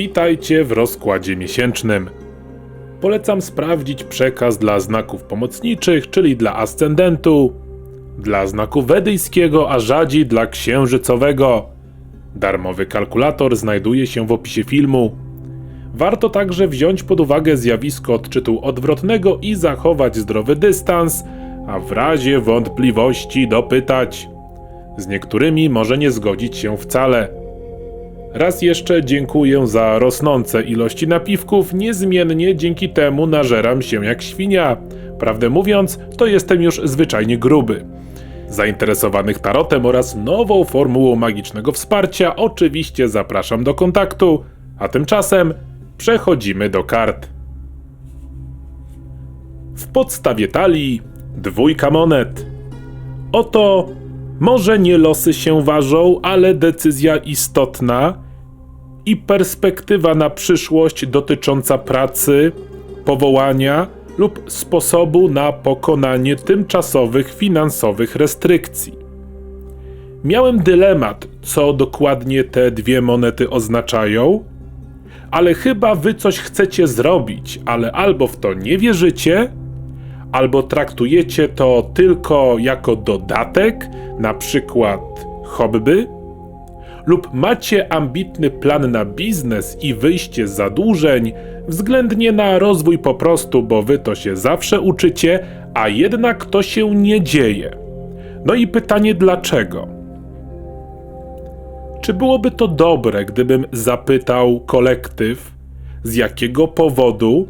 Witajcie w rozkładzie miesięcznym. Polecam sprawdzić przekaz dla znaków pomocniczych, czyli dla ascendentu, dla znaku wedyjskiego, a rzadziej dla księżycowego. Darmowy kalkulator znajduje się w opisie filmu. Warto także wziąć pod uwagę zjawisko odczytu odwrotnego i zachować zdrowy dystans, a w razie wątpliwości dopytać. Z niektórymi może nie zgodzić się wcale. Raz jeszcze dziękuję za rosnące ilości napiwków, niezmiennie dzięki temu nażeram się jak świnia. Prawdę mówiąc, to jestem już zwyczajnie gruby. Zainteresowanych tarotem oraz nową formułą magicznego wsparcia oczywiście zapraszam do kontaktu, a tymczasem przechodzimy do kart. W podstawie talii dwójka monet. Oto może nie losy się ważą, ale decyzja istotna i perspektywa na przyszłość dotycząca pracy, powołania lub sposobu na pokonanie tymczasowych finansowych restrykcji. Miałem dylemat, co dokładnie te dwie monety oznaczają, ale chyba wy coś chcecie zrobić, ale albo w to nie wierzycie, albo traktujecie to tylko jako dodatek, na przykład hobby, lub macie ambitny plan na biznes i wyjście z zadłużeń, względnie na rozwój po prostu, bo wy to się zawsze uczycie, a jednak to się nie dzieje. No i pytanie dlaczego? Czy byłoby to dobre, gdybym zapytał kolektyw, z jakiego powodu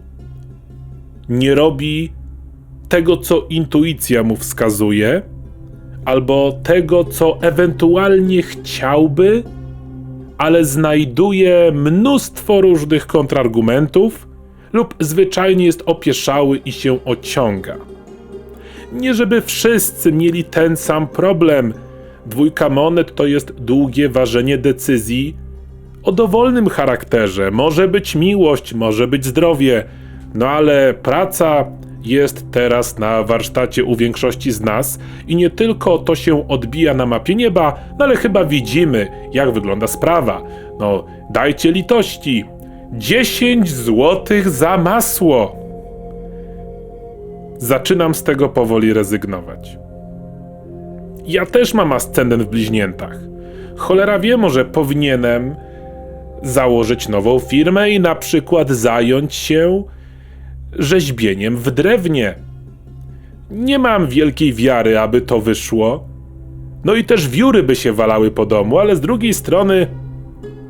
nie robi tego, co intuicja mu wskazuje, albo tego, co ewentualnie chciałby, ale znajduje mnóstwo różnych kontrargumentów, lub zwyczajnie jest opieszały i się ociąga. Nie żeby wszyscy mieli ten sam problem. Dwójka monet to jest długie ważenie decyzji o dowolnym charakterze. Może być miłość, może być zdrowie, no ale praca, jest teraz na warsztacie u większości z nas i nie tylko to się odbija na mapie nieba, no ale chyba widzimy, jak wygląda sprawa. No, dajcie litości. 10 złotych za masło. Zaczynam z tego powoli rezygnować. Ja też mam ascendent w bliźniętach. Cholera wie, może powinienem założyć nową firmę i na przykład zająć się rzeźbieniem w drewnie. Nie mam wielkiej wiary, aby to wyszło. No i też wióry by się walały po domu, ale z drugiej strony.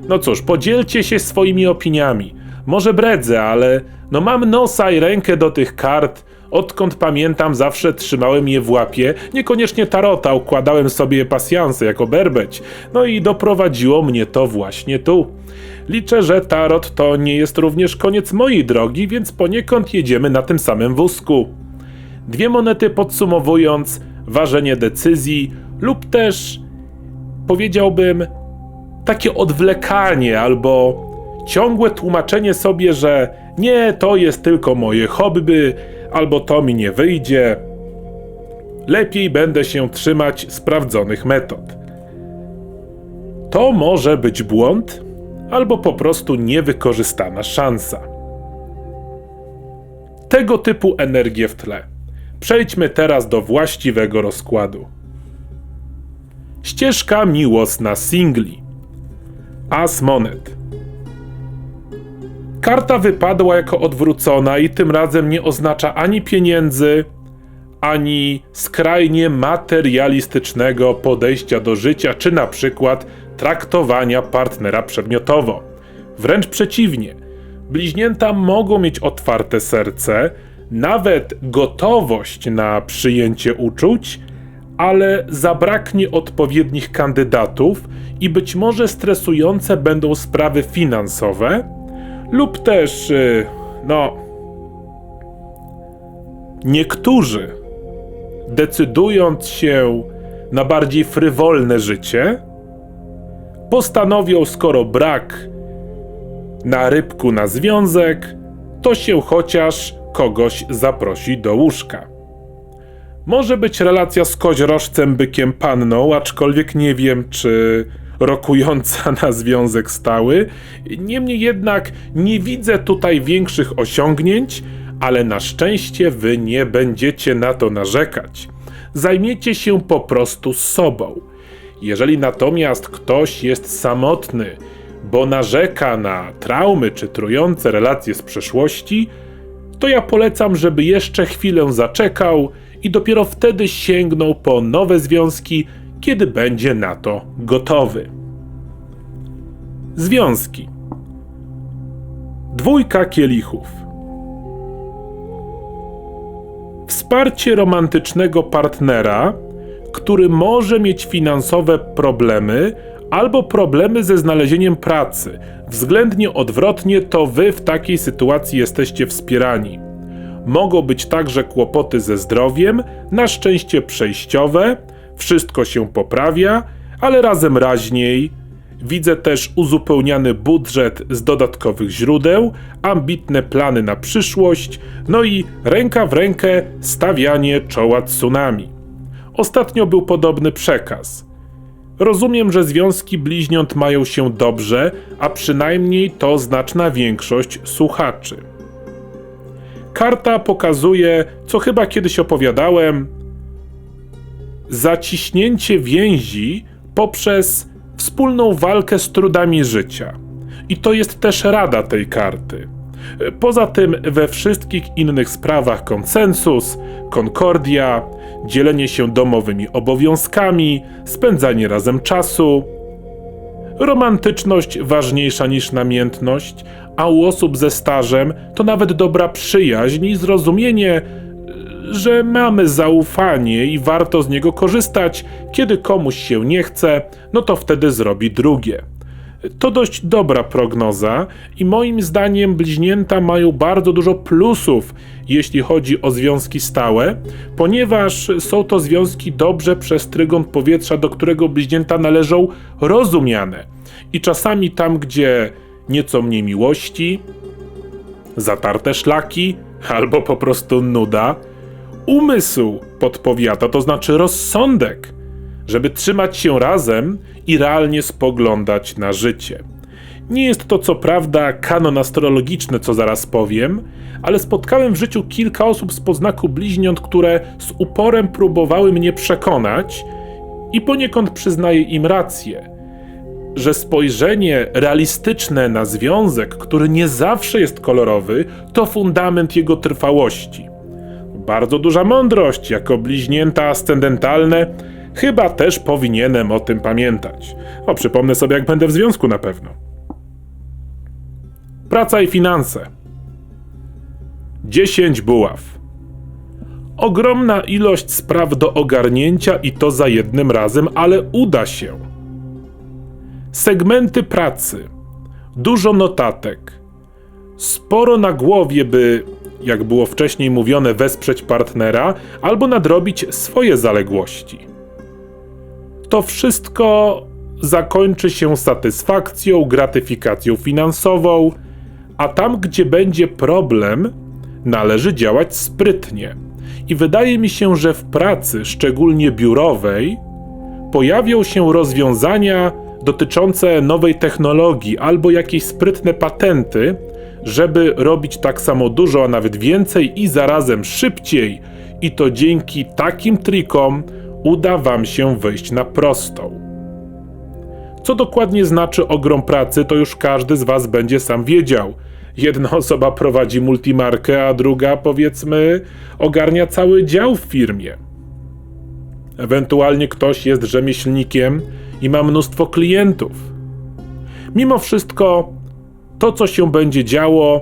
No cóż, podzielcie się swoimi opiniami. Może bredzę, ale no mam nosa i rękę do tych kart. Odkąd pamiętam, zawsze trzymałem je w łapie. Niekoniecznie tarota, układałem sobie pasjanse jako berbeć. No i doprowadziło mnie to właśnie tu. Liczę, że tarot to nie jest również koniec mojej drogi, więc poniekąd jedziemy na tym samym wózku. Dwie monety podsumowując, ważenie decyzji lub też powiedziałbym takie odwlekanie albo ciągłe tłumaczenie sobie, że nie, to jest tylko moje hobby, albo to mi nie wyjdzie. Lepiej będę się trzymać sprawdzonych metod. To może być błąd, albo po prostu niewykorzystana szansa. Tego typu energie w tle. Przejdźmy teraz do właściwego rozkładu. Ścieżka miłosna singli. As monet. Karta wypadła jako odwrócona i tym razem nie oznacza ani pieniędzy, ani skrajnie materialistycznego podejścia do życia, czy na przykład traktowania partnera przedmiotowo. Wręcz przeciwnie, bliźnięta mogą mieć otwarte serce, nawet gotowość na przyjęcie uczuć, ale zabraknie odpowiednich kandydatów i być może stresujące będą sprawy finansowe, lub też, y, no, niektórzy decydując się na bardziej frywolne życie, postanowią, skoro brak na rybku na związek, to się chociaż kogoś zaprosi do łóżka. Może być relacja z koźrożcem bykiem panną, aczkolwiek nie wiem, czy rokująca na związek stały. Niemniej jednak nie widzę tutaj większych osiągnięć, ale na szczęście wy nie będziecie na to narzekać. Zajmiecie się po prostu sobą. Jeżeli natomiast ktoś jest samotny, bo narzeka na traumy czy trujące relacje z przeszłości, to ja polecam, żeby jeszcze chwilę zaczekał i dopiero wtedy sięgnął po nowe związki, kiedy będzie na to gotowy. Związki. Dwójka kielichów. Wsparcie romantycznego partnera, który może mieć finansowe problemy albo problemy ze znalezieniem pracy. Względnie odwrotnie to wy w takiej sytuacji jesteście wspierani. Mogą być także kłopoty ze zdrowiem, na szczęście przejściowe, wszystko się poprawia, ale razem raźniej. Widzę też uzupełniany budżet z dodatkowych źródeł, ambitne plany na przyszłość, no i ręka w rękę stawianie czoła tsunami. Ostatnio był podobny przekaz. Rozumiem, że związki bliźniąt mają się dobrze, a przynajmniej to znaczna większość słuchaczy. Karta pokazuje, co chyba kiedyś opowiadałem, zaciśnięcie więzi poprzez wspólną walkę z trudami życia. I to jest też rada tej karty. Poza tym we wszystkich innych sprawach konsensus, konkordia, dzielenie się domowymi obowiązkami, spędzanie razem czasu. Romantyczność ważniejsza niż namiętność, a u osób ze stażem to nawet dobra przyjaźń i zrozumienie, że mamy zaufanie i warto z niego korzystać, kiedy komuś się nie chce, no to wtedy zrobi drugie. To dość dobra prognoza i moim zdaniem bliźnięta mają bardzo dużo plusów, jeśli chodzi o związki stałe, ponieważ są to związki dobrze przez trygon powietrza, do którego bliźnięta należą rozumiane. I czasami tam, gdzie nieco mniej miłości, zatarte szlaki albo po prostu nuda, umysł podpowiada, to znaczy rozsądek żeby trzymać się razem i realnie spoglądać na życie. Nie jest to co prawda kanon astrologiczny, co zaraz powiem, ale spotkałem w życiu kilka osób z poznaku bliźniąt, które z uporem próbowały mnie przekonać i poniekąd przyznaję im rację, że spojrzenie realistyczne na związek, który nie zawsze jest kolorowy, to fundament jego trwałości. Bardzo duża mądrość, jako bliźnięta ascendentalne, Chyba też powinienem o tym pamiętać. O, przypomnę sobie, jak będę w związku na pewno. Praca i finanse. 10 buław. Ogromna ilość spraw do ogarnięcia i to za jednym razem, ale uda się. Segmenty pracy. Dużo notatek. Sporo na głowie, by, jak było wcześniej mówione, wesprzeć partnera albo nadrobić swoje zaległości to wszystko zakończy się satysfakcją, gratyfikacją finansową, a tam, gdzie będzie problem, należy działać sprytnie. I wydaje mi się, że w pracy, szczególnie biurowej, pojawią się rozwiązania dotyczące nowej technologii albo jakieś sprytne patenty, żeby robić tak samo dużo, a nawet więcej i zarazem szybciej. I to dzięki takim trikom, uda Wam się wyjść na prostą. Co dokładnie znaczy ogrom pracy, to już każdy z Was będzie sam wiedział. Jedna osoba prowadzi multimarkę, a druga, powiedzmy, ogarnia cały dział w firmie. Ewentualnie ktoś jest rzemieślnikiem i ma mnóstwo klientów. Mimo wszystko, to co się będzie działo,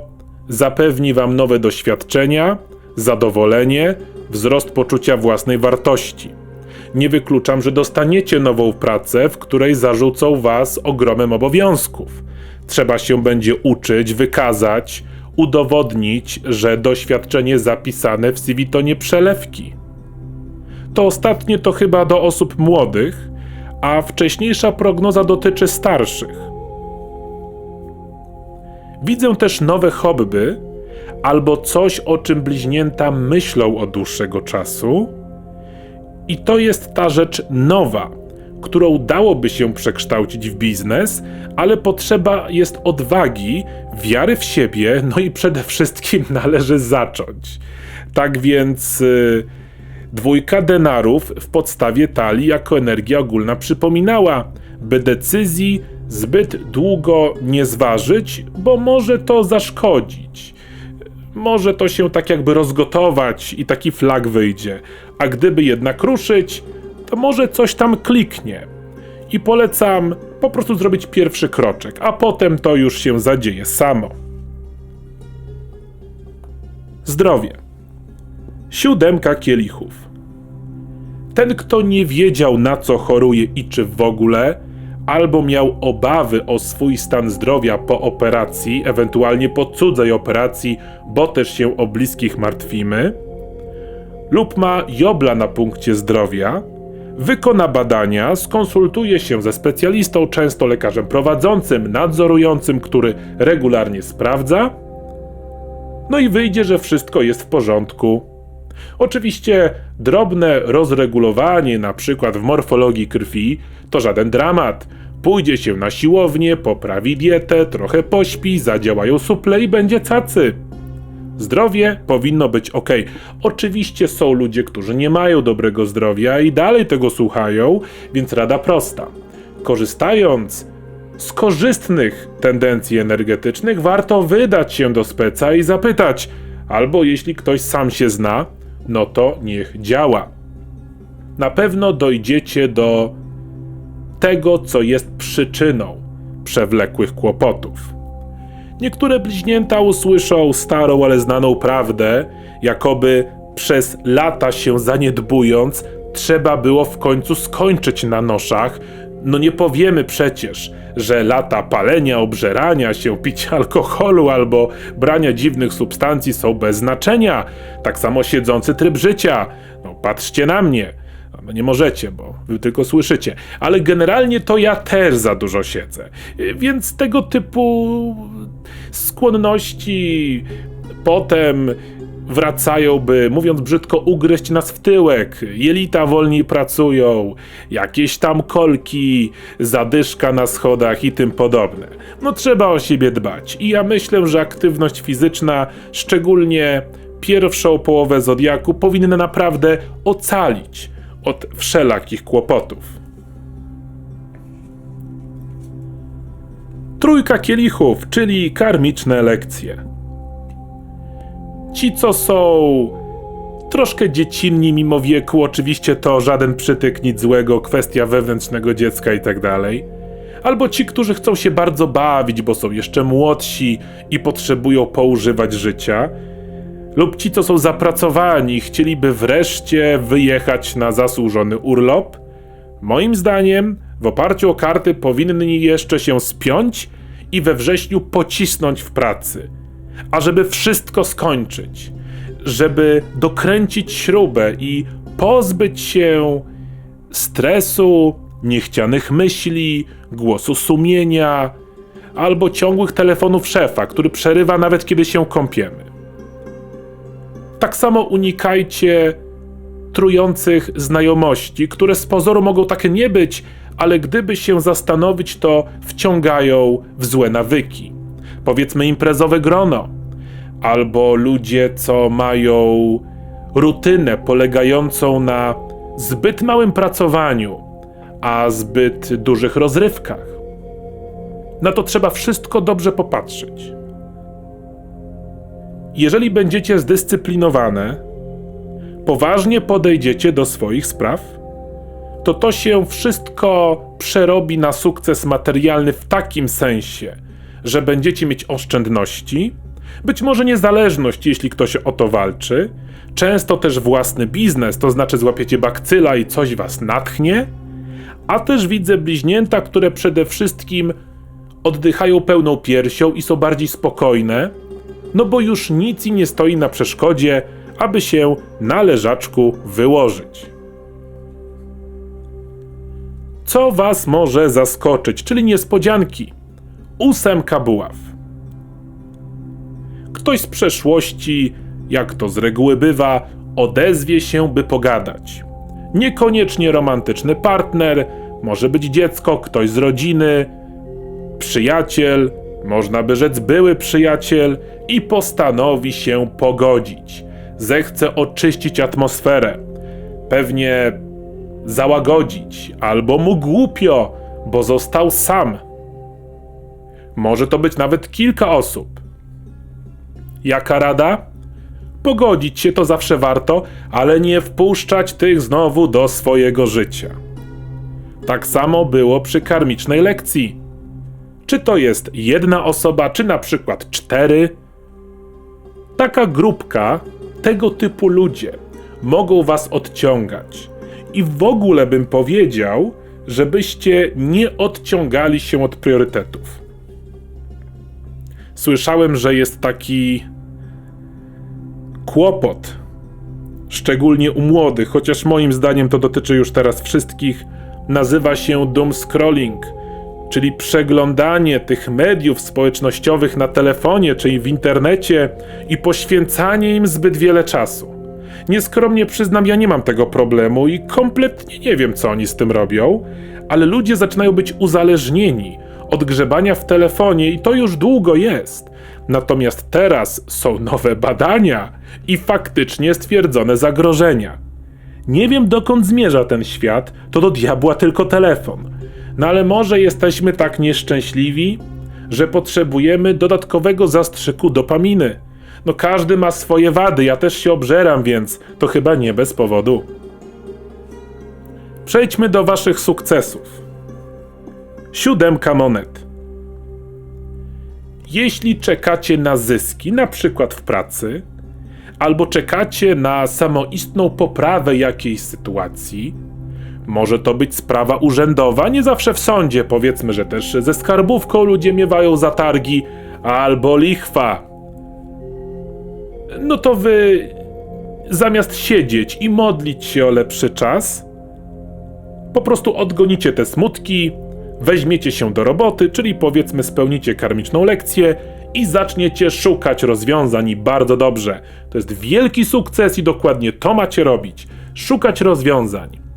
zapewni Wam nowe doświadczenia, zadowolenie, wzrost poczucia własnej wartości nie wykluczam, że dostaniecie nową pracę, w której zarzucą was ogromem obowiązków. Trzeba się będzie uczyć, wykazać, udowodnić, że doświadczenie zapisane w CV to nie przelewki. To ostatnie to chyba do osób młodych, a wcześniejsza prognoza dotyczy starszych. Widzę też nowe hobby albo coś, o czym bliźnięta myślą od dłuższego czasu, i to jest ta rzecz nowa, którą dałoby się przekształcić w biznes, ale potrzeba jest odwagi, wiary w siebie, no i przede wszystkim należy zacząć. Tak więc y, dwójka denarów w podstawie talii jako energia ogólna przypominała, by decyzji zbyt długo nie zważyć, bo może to zaszkodzić. Może to się tak jakby rozgotować i taki flag wyjdzie, a gdyby jednak ruszyć, to może coś tam kliknie. I polecam po prostu zrobić pierwszy kroczek, a potem to już się zadzieje samo. Zdrowie. Siódemka kielichów. Ten, kto nie wiedział na co choruje i czy w ogóle, albo miał obawy o swój stan zdrowia po operacji, ewentualnie po cudzej operacji, bo też się o bliskich martwimy, lub ma jobla na punkcie zdrowia, wykona badania, skonsultuje się ze specjalistą, często lekarzem prowadzącym, nadzorującym, który regularnie sprawdza, no i wyjdzie, że wszystko jest w porządku. Oczywiście drobne rozregulowanie, na przykład w morfologii krwi, to żaden dramat. Pójdzie się na siłownię, poprawi dietę, trochę pośpi, zadziałają suple i będzie cacy. Zdrowie powinno być ok. Oczywiście są ludzie, którzy nie mają dobrego zdrowia i dalej tego słuchają, więc rada prosta. Korzystając z korzystnych tendencji energetycznych, warto wydać się do speca i zapytać, albo jeśli ktoś sam się zna, no to niech działa. Na pewno dojdziecie do tego, co jest przyczyną przewlekłych kłopotów. Niektóre bliźnięta usłyszą starą, ale znaną prawdę, jakoby przez lata się zaniedbując, trzeba było w końcu skończyć na noszach. No nie powiemy przecież, że lata palenia, obżerania się, picia alkoholu albo brania dziwnych substancji są bez znaczenia. Tak samo siedzący tryb życia. No patrzcie na mnie. No nie możecie, bo wy tylko słyszycie. Ale generalnie to ja też za dużo siedzę. Więc tego typu skłonności potem wracają, by, mówiąc brzydko, ugryźć nas w tyłek. Jelita wolniej pracują, jakieś tam kolki, zadyszka na schodach i tym podobne. No trzeba o siebie dbać. I ja myślę, że aktywność fizyczna, szczególnie pierwszą połowę zodiaku, powinna naprawdę ocalić od wszelakich kłopotów. Trójka kielichów, czyli karmiczne lekcje. Ci, co są troszkę dziecinni mimo wieku, oczywiście to żaden przytyk, nic złego, kwestia wewnętrznego dziecka i tak dalej. Albo ci, którzy chcą się bardzo bawić, bo są jeszcze młodsi i potrzebują poużywać życia. Lub ci, co są zapracowani chcieliby wreszcie wyjechać na zasłużony urlop. Moim zdaniem, w oparciu o karty powinni jeszcze się spiąć i we wrześniu pocisnąć w pracy ażeby wszystko skończyć, żeby dokręcić śrubę i pozbyć się stresu, niechcianych myśli, głosu sumienia albo ciągłych telefonów szefa, który przerywa nawet kiedy się kąpiemy. Tak samo unikajcie trujących znajomości, które z pozoru mogą takie nie być, ale gdyby się zastanowić, to wciągają w złe nawyki powiedzmy imprezowe grono, albo ludzie, co mają rutynę polegającą na zbyt małym pracowaniu, a zbyt dużych rozrywkach. Na to trzeba wszystko dobrze popatrzeć. Jeżeli będziecie zdyscyplinowane, poważnie podejdziecie do swoich spraw, to to się wszystko przerobi na sukces materialny w takim sensie, że będziecie mieć oszczędności, być może niezależność, jeśli ktoś o to walczy, często też własny biznes, to znaczy złapiecie bakcyla i coś was natchnie, a też widzę bliźnięta, które przede wszystkim oddychają pełną piersią i są bardziej spokojne, no bo już nic im nie stoi na przeszkodzie, aby się na leżaczku wyłożyć. Co was może zaskoczyć, czyli niespodzianki? ósemka buław. Ktoś z przeszłości, jak to z reguły bywa, odezwie się, by pogadać. Niekoniecznie romantyczny partner, może być dziecko, ktoś z rodziny, przyjaciel, można by rzec były przyjaciel, i postanowi się pogodzić. Zechce oczyścić atmosferę, pewnie załagodzić, albo mu głupio, bo został sam. Może to być nawet kilka osób. Jaka rada? Pogodzić się to zawsze warto, ale nie wpuszczać tych znowu do swojego życia. Tak samo było przy karmicznej lekcji. Czy to jest jedna osoba, czy na przykład cztery? Taka grupka, tego typu ludzie mogą was odciągać. I w ogóle bym powiedział, żebyście nie odciągali się od priorytetów. Słyszałem, że jest taki kłopot, szczególnie u młodych, chociaż moim zdaniem to dotyczy już teraz wszystkich, nazywa się doom scrolling, czyli przeglądanie tych mediów społecznościowych na telefonie czy w internecie i poświęcanie im zbyt wiele czasu. Nieskromnie przyznam, ja nie mam tego problemu i kompletnie nie wiem, co oni z tym robią, ale ludzie zaczynają być uzależnieni od grzebania w telefonie i to już długo jest. Natomiast teraz są nowe badania i faktycznie stwierdzone zagrożenia. Nie wiem dokąd zmierza ten świat, to do diabła tylko telefon. No ale może jesteśmy tak nieszczęśliwi, że potrzebujemy dodatkowego zastrzyku dopaminy. No każdy ma swoje wady, ja też się obżeram, więc to chyba nie bez powodu. Przejdźmy do waszych sukcesów. Siódemka monet. Jeśli czekacie na zyski, na przykład w pracy, albo czekacie na samoistną poprawę jakiejś sytuacji, może to być sprawa urzędowa, nie zawsze w sądzie, powiedzmy, że też ze skarbówką ludzie miewają zatargi, albo lichwa. No to wy zamiast siedzieć i modlić się o lepszy czas, po prostu odgonicie te smutki, weźmiecie się do roboty, czyli powiedzmy spełnicie karmiczną lekcję i zaczniecie szukać rozwiązań i bardzo dobrze. To jest wielki sukces i dokładnie to macie robić. Szukać rozwiązań.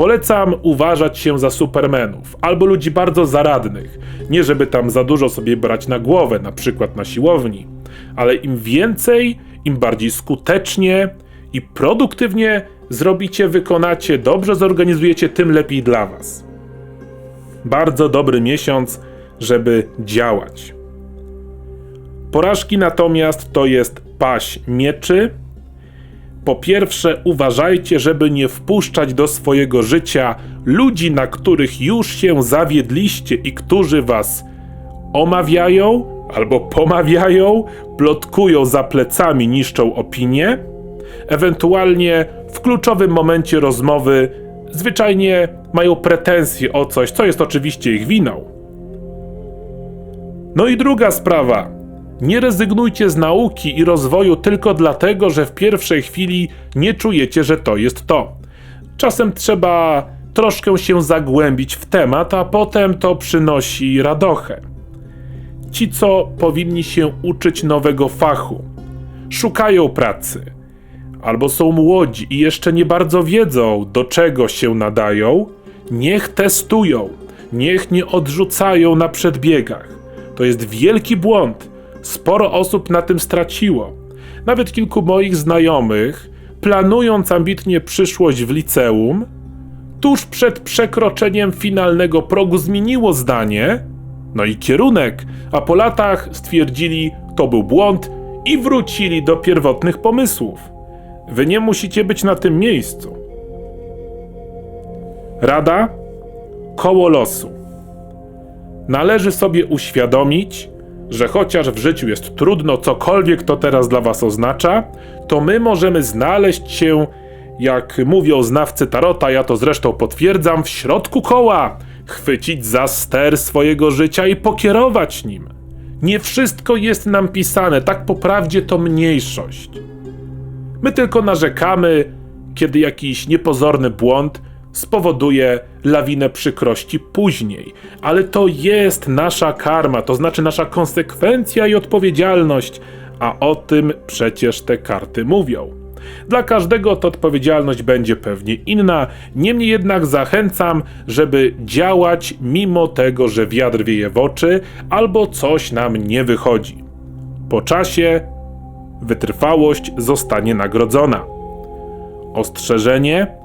Polecam uważać się za supermenów albo ludzi bardzo zaradnych. Nie żeby tam za dużo sobie brać na głowę, na przykład na siłowni, ale im więcej, im bardziej skutecznie i produktywnie zrobicie, wykonacie, dobrze zorganizujecie, tym lepiej dla Was. Bardzo dobry miesiąc, żeby działać. Porażki natomiast to jest paść mieczy, po pierwsze, uważajcie, żeby nie wpuszczać do swojego życia ludzi, na których już się zawiedliście i którzy was omawiają albo pomawiają, plotkują za plecami, niszczą opinię. Ewentualnie w kluczowym momencie rozmowy zwyczajnie mają pretensje o coś, co jest oczywiście ich winą. No i druga sprawa nie rezygnujcie z nauki i rozwoju tylko dlatego, że w pierwszej chwili nie czujecie, że to jest to. Czasem trzeba troszkę się zagłębić w temat, a potem to przynosi radochę. Ci, co powinni się uczyć nowego fachu, szukają pracy, albo są młodzi i jeszcze nie bardzo wiedzą, do czego się nadają, niech testują, niech nie odrzucają na przedbiegach. To jest wielki błąd Sporo osób na tym straciło. Nawet kilku moich znajomych, planując ambitnie przyszłość w liceum, tuż przed przekroczeniem finalnego progu zmieniło zdanie, no i kierunek, a po latach stwierdzili, to był błąd i wrócili do pierwotnych pomysłów. Wy nie musicie być na tym miejscu. Rada koło losu. Należy sobie uświadomić, że chociaż w życiu jest trudno, cokolwiek to teraz dla was oznacza, to my możemy znaleźć się, jak mówią znawcy tarota, ja to zresztą potwierdzam, w środku koła, chwycić za ster swojego życia i pokierować nim. Nie wszystko jest nam pisane, tak po prawdzie to mniejszość. My tylko narzekamy, kiedy jakiś niepozorny błąd spowoduje lawinę przykrości później. Ale to jest nasza karma, to znaczy nasza konsekwencja i odpowiedzialność, a o tym przecież te karty mówią. Dla każdego to odpowiedzialność będzie pewnie inna, niemniej jednak zachęcam, żeby działać mimo tego, że wiatr wieje w oczy albo coś nam nie wychodzi. Po czasie wytrwałość zostanie nagrodzona. Ostrzeżenie: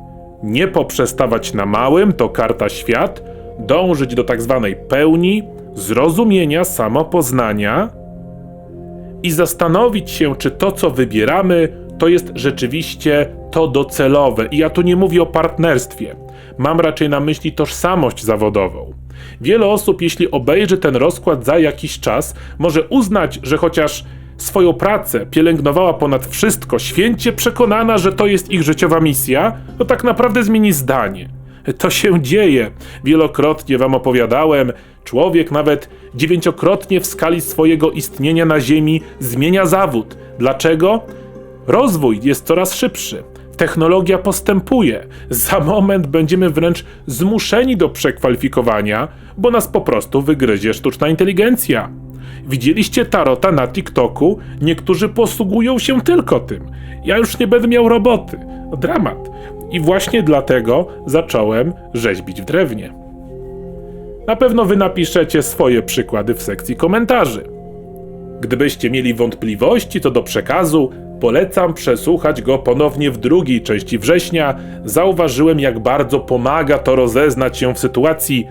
nie poprzestawać na małym, to karta świat, dążyć do tak zwanej pełni, zrozumienia, samopoznania i zastanowić się, czy to, co wybieramy, to jest rzeczywiście to docelowe. I ja tu nie mówię o partnerstwie. Mam raczej na myśli tożsamość zawodową. Wiele osób, jeśli obejrzy ten rozkład za jakiś czas, może uznać, że chociaż swoją pracę pielęgnowała ponad wszystko, święcie przekonana, że to jest ich życiowa misja, to tak naprawdę zmieni zdanie. To się dzieje. Wielokrotnie wam opowiadałem, człowiek nawet dziewięciokrotnie w skali swojego istnienia na Ziemi zmienia zawód. Dlaczego? Rozwój jest coraz szybszy. Technologia postępuje. Za moment będziemy wręcz zmuszeni do przekwalifikowania, bo nas po prostu wygryzie sztuczna inteligencja. Widzieliście tarota na TikToku? Niektórzy posługują się tylko tym. Ja już nie będę miał roboty. Dramat. I właśnie dlatego zacząłem rzeźbić w drewnie. Na pewno wy napiszecie swoje przykłady w sekcji komentarzy. Gdybyście mieli wątpliwości co do przekazu, polecam przesłuchać go ponownie w drugiej części września. Zauważyłem, jak bardzo pomaga to rozeznać się w sytuacji.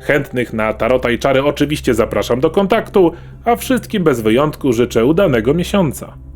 Chętnych na tarota i czary oczywiście zapraszam do kontaktu, a wszystkim bez wyjątku życzę udanego miesiąca.